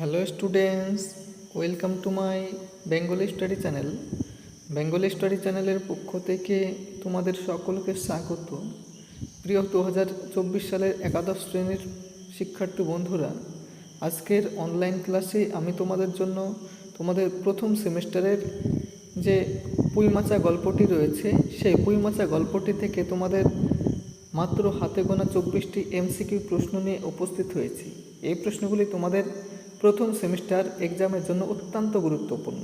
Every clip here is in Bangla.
Hello students welcome to my Bengali study channel Bengali study চ্যানেলের পক্ষ থেকে তোমাদের সকলকে স্বাগত। প্রিয় দু হাজার চব্বিশ সালের একাদশ শ্রেণির শিক্ষার্থী বন্ধুরা, আজকের অনলাইন ক্লাসে আমি তোমাদের জন্য তোমাদের প্রথম সেমিস্টারের যে পুইমাচা গল্পটি রয়েছে, সেই পুইমাচা গল্পটি থেকে তোমাদের মাত্র হাতে গোনা চব্বিশটি এমসিকিউ প্রশ্ন নিয়ে উপস্থিত হয়েছি। এই প্রশ্নগুলি তোমাদের প্রথম সেমিস্টার এক্সামের জন্য অত্যন্ত গুরুত্বপূর্ণ।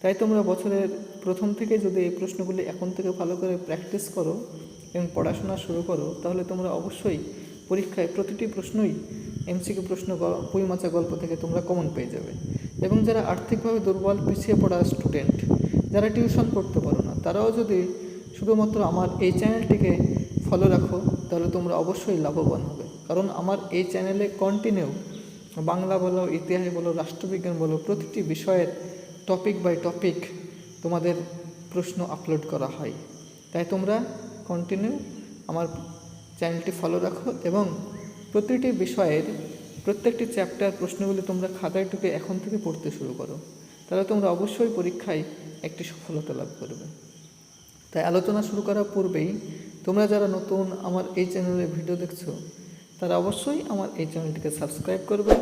তাই তোমরা বছরের প্রথম থেকে যদি এই প্রশ্নগুলি এখন থেকে ভালো করে প্র্যাকটিস করো এবং পড়াশোনা শুরু করো, তাহলে তোমরা অবশ্যই পরীক্ষায় প্রতিটি প্রশ্নই এমসিকে প্রশ্ন পুইমাচা গল্প থেকে তোমরা কমন পেয়ে যাবে। এবং যারা আর্থিকভাবে দুর্বল, পিছিয়ে পড়া স্টুডেন্ট যারা টিউশন পড়তে পারো না, তারাও যদি শুধুমাত্র আমার এই চ্যানেলটিকে ফলো রাখো, তাহলে তোমরা অবশ্যই লাভবান হবে। কারণ আমার এই চ্যানেলে কন্টিনিউ বাংলা বলো, ইতিহাস বলো, রাষ্ট্রবিজ্ঞান বলো, প্রতিটি বিষয়ের টপিক বাই টপিক তোমাদের প্রশ্ন আপলোড করা হয়। তাই তোমরা কন্টিনিউ আমার চ্যানেলটি ফলো রাখো এবং প্রতিটি বিষয়ের প্রত্যেকটি চ্যাপ্টার প্রশ্নগুলি তোমরা খাতায় টুকে এখন থেকে পড়তে শুরু করো। তাহলে তোমরা অবশ্যই পরীক্ষায় একটি সফলতা লাভ করবে। তাই আলোচনা শুরু করার পূর্বেই তোমরা যারা নতুন আমার এই চ্যানেলে ভিডিও দেখছ তারা অবশ্যই আমার এই চ্যানেলটিকে সাবস্ক্রাইব করবে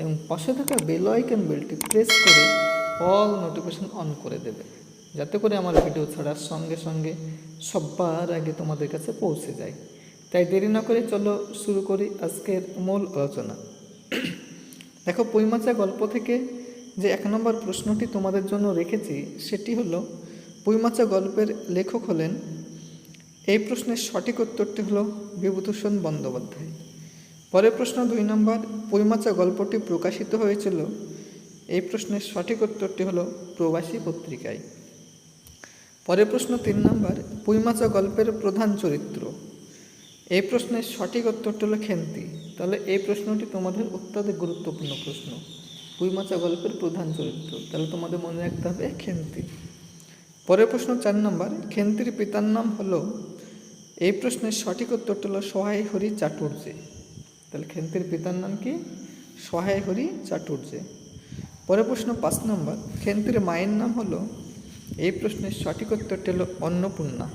এবং পাশে থাকা বেল আইকন বেলটি প্রেস করে অল নোটিফিকেশন অন করে দেবে, যাতে করে আমার ভিডিও ছাড়ার সঙ্গে সঙ্গে সবার আগে তোমাদের কাছে পৌঁছে যায়। তাই দেরি না করে চলো শুরু করি আজকের মূল আলোচনা। দেখো, পৈমাচা গল্প থেকে যে এক নম্বর প্রশ্নটি তোমাদের জন্য রেখেছি, সেটি হলো, পৈমাচা গল্পের লেখক হলেন, এই প্রশ্নের সঠিক উত্তরটি হলো বিভূতিভূষণ বন্দ্যোপাধ্যায়। পরের প্রশ্ন দুই নম্বর, পৈমাচা গল্পটি প্রকাশিত হয়েছিল? এই প্রশ্নের সঠিক উত্তরটি হলো প্রবাসী পত্রিকায়। পরের প্রশ্ন তিন নম্বর পুইমাচা গল্পের প্রধান চরিত্র? এই প্রশ্নের সঠিক উত্তরটি হলো খেন্তি। তাহলে এই প্রশ্নটি তোমাদের অত্যাধিক গুরুত্বপূর্ণ প্রশ্ন। পুইমাচা গল্পের প্রধান চরিত্র। তাহলে তোমাদের মনে রাখতে হবে খেন্তি। পরের প্রশ্ন চার নম্বর, খেন্তির পিতার নাম হলো? এই প্রশ্নের সঠিক উত্তরটি হলো সহায় হরি চাটুর্যে তাহলে খেন্তির পিতার নাম কি? সহায় হরি চাটুর্যে। পরের প্রশ্ন পাঁচ নম্বর খেন্তির মায়ের নাম হলো, এই প্রশ্নের সঠিক উত্তরটি হলো অন্নপূর্ণা।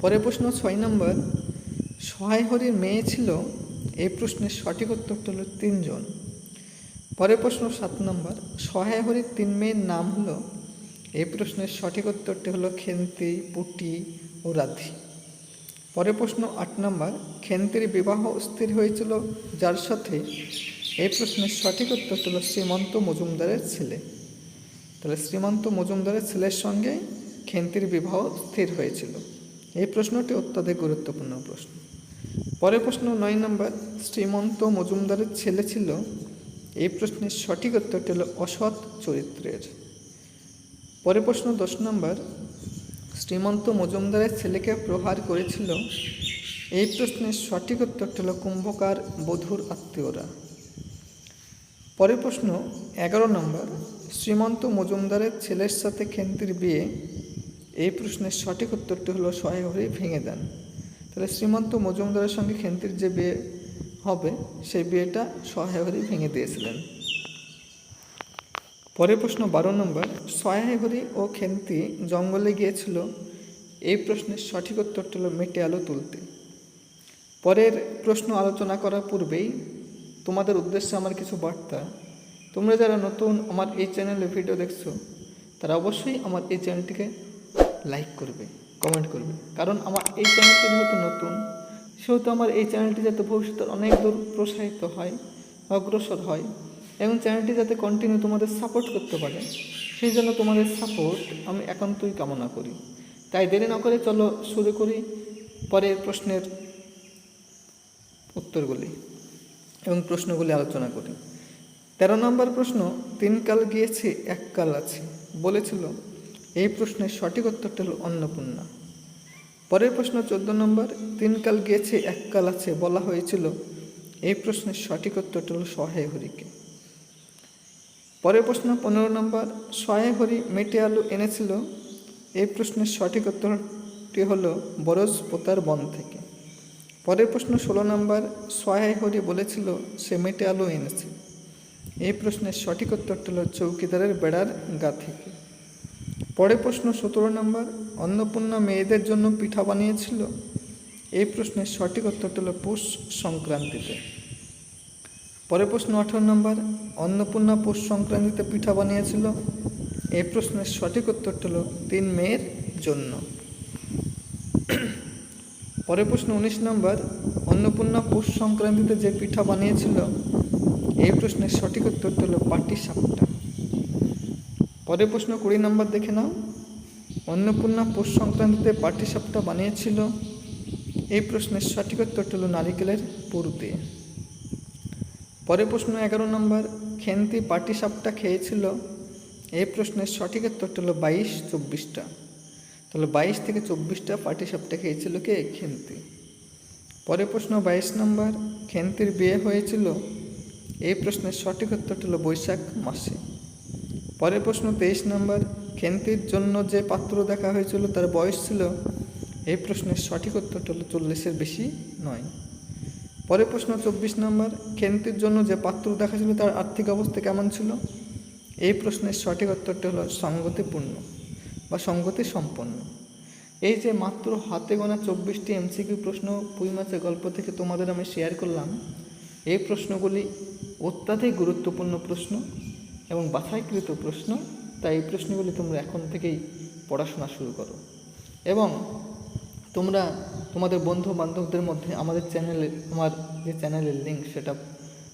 পরের প্রশ্ন ছয় নম্বর, সহায় হরির মেয়ে ছিল, এই প্রশ্নের সঠিক উত্তরটি হলো তিনজন। পরের প্রশ্ন সাত নম্বর, সহায় হরির তিন মেয়ের নাম হলো, এই প্রশ্নের সঠিক উত্তরটি হলো খেন্তি পুটি ও রাধি। পরের প্রশ্ন আট নম্বর খেন্তির বিবাহ স্থির হয়েছিল যার সাথে? এই প্রশ্নের সঠিক উত্তর ছিল শ্রীমন্ত মজুমদারের ছেলে। তাহলে শ্রীমন্ত মজুমদারের ছেলের সঙ্গে খেন্তির বিবাহ স্থির হয়েছিল। এই প্রশ্নটি অত্যাধিক গুরুত্বপূর্ণ প্রশ্ন। পরে প্রশ্ন নয় নম্বর, শ্রীমন্ত মজুমদারের ছেলে ছিল? এই প্রশ্নের সঠিক উত্তরটি হলো অসৎ চরিত্রের। পরে প্রশ্ন দশ নম্বর শ্রীমন্ত মজুমদারের ছেলেকে প্রহার করেছিল। এই প্রশ্নের সঠিক উত্তরটি হলো কুম্ভকার বধুর আত্মীয়রা। পরের প্রশ্ন, এগারো নম্বর, শ্রীমন্ত মজুমদারের ছেলের সাথে খেন্তির বিয়ে? এই প্রশ্নের সঠিক উত্তরটি হলো সহায় ভেঙে দেন। তাহলে শ্রীমন্ত মজুমদারের সঙ্গে খেন্তির যে বিয়ে হবে, সেই বিয়েটা সহায়হরি ভেঙে দিয়েছিলেন। পরের প্রশ্ন বারো নম্বর সহায় হরি ও খেন্তি জঙ্গলে গিয়েছিল, এই প্রশ্নের সঠিক উত্তরটি হলো মেটে আলো তুলতে। পরের প্রশ্ন আলোচনা করার পূর্বেই তোমাদের উদ্দেশ্যে আমার কিছু বার্তা। তোমরা যারা নতুন আমার এই চ্যানেলে ভিডিও দেখছ, তারা অবশ্যই আমার এই চ্যানেলটিকে লাইক করবে, কমেন্ট করবে। কারণ আমার এই চ্যানেলটি যেহেতু নতুন, সেহেতু আমার এই চ্যানেলটি যাতে ভবিষ্যতে অনেক দূর প্রসারিত হয়, অগ্রসর হয় এবং চ্যানেলটি যাতে কন্টিনিউ তোমাদের সাপোর্ট করতে পারে, সেই জন্য তোমাদের সাপোর্ট আমি একান্তই কামনা করি। তাই দেরি না করে চলো শুরু করি পরের প্রশ্নের উত্তরগুলি এবং প্রশ্নগুলি আলোচনা করি। তেরো নম্বর প্রশ্ন, তিন কাল গিয়েছে, এক কাল আছে। বলেছিল, এই প্রশ্নের সঠিক উত্তরটা হলো অন্নপূর্ণা। পরের প্রশ্ন, চোদ্দ নম্বর, তিন কাল গিয়েছে, এক কাল আছে। বলা হয়েছিল, এই প্রশ্নের সঠিক উত্তরটা হলো সহায় হরিকে। পরের প্রশ্ন পনেরো নম্বর সহায় হরি মেটে আলু এনেছিল? এই প্রশ্নের সঠিক উত্তরটি হলো বরজ পোতার বন থেকে। পরের প্রশ্ন ষোলো নম্বর সহায় হরি বলেছিল সে মেটে আলো এনেছে। এই প্রশ্নের সঠিক উত্তরটি হল চৌকিদারের বেড়ার গা থেকে। পরের প্রশ্ন সতেরো নম্বর, অন্নপূর্ণা মেয়েদের জন্য পিঠা বানিয়েছিল? এই প্রশ্নের সঠিক উত্তরটি হল পৌষ সংক্রান্তিতে। পরের প্রশ্ন আঠারো নম্বর, অন্নপূর্ণা পৌষ সংক্রান্তিতে পিঠা বানিয়েছিল? এই প্রশ্নের সঠিক উত্তরটা হলো তিন মেয়ের জন্য। পরের প্রশ্ন উনিশ নম্বর, অন্নপূর্ণা পৌষ সংক্রান্তিতে যে পিঠা বানিয়েছিল? এই প্রশ্নের সঠিক উত্তরটা হলো পাটি সাপটা পরের প্রশ্ন কুড়ি নম্বর দেখে নাও। অন্নপূর্ণা পৌষ সংক্রান্তিতে পাটি সাপটা বানিয়েছিল? এই প্রশ্নের সঠিক উত্তরটা হলো নারিকেলের পুর দিয়ে। পরের প্রশ্ন এগারো নম্বর, খেন্তি পাটি সাপটা খেয়েছিল? এই প্রশ্নের সঠিক উত্তরটা হলো বাইশ চব্বিশটা। তাহলে বাইশ থেকে চব্বিশটা পাটি সাপটা খেয়েছিল কে? খেন্তি। পরের প্রশ্ন বাইশ নম্বর, খেন্তির বিয়ে হয়েছিল? এই প্রশ্নের সঠিক উত্তরটা হলো বৈশাখ মাসে। পরের প্রশ্ন তেইশ নম্বর, খেন্তির জন্য যে পাত্র দেখা হয়েছিল তার বয়স ছিল? এই প্রশ্নের সঠিক উত্তরটা হলো চল্লিশের বেশি নয়। পরের প্রশ্ন, চব্বিশ নম্বর খেন্তির জন্য যে পাত্র দেখা ছিল তার আর্থিক অবস্থা কেমন ছিল? এই প্রশ্নের সঠিক উত্তরটি হলো সঙ্গতিপূর্ণ বা সঙ্গতি সম্পন্ন এই যে মাত্র হাতে গোনা চব্বিশটি এমসিকিউ প্রশ্ন পুঁই মাছের গল্প থেকে তোমাদের আমি শেয়ার করলাম, এই প্রশ্নগুলি অত্যাধিক গুরুত্বপূর্ণ প্রশ্ন এবং বাছাইকৃত প্রশ্ন, তাই এই প্রশ্নগুলি তোমরা এখন থেকেই পড়াশোনা শুরু করো। এবং তোমরা তোমাদের বন্ধু বান্ধবদের মধ্যে আমাদের চ্যানেলে, আমার যে চ্যানেলের লিঙ্ক সেটা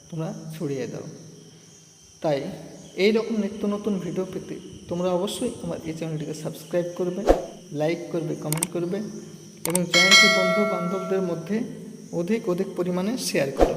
তোমরা ছড়িয়ে দাও। তাই এই রকম নিত্য নতুন ভিডিও পেতে তোমরা অবশ্যই আমার এই চ্যানেলটিকে সাবস্ক্রাইব করবে লাইক করবে কমেন্ট করবে এবং চ্যানেলটি বন্ধু বান্ধবদের মধ্যে অধিক অধিক পরিমাণে শেয়ার করো।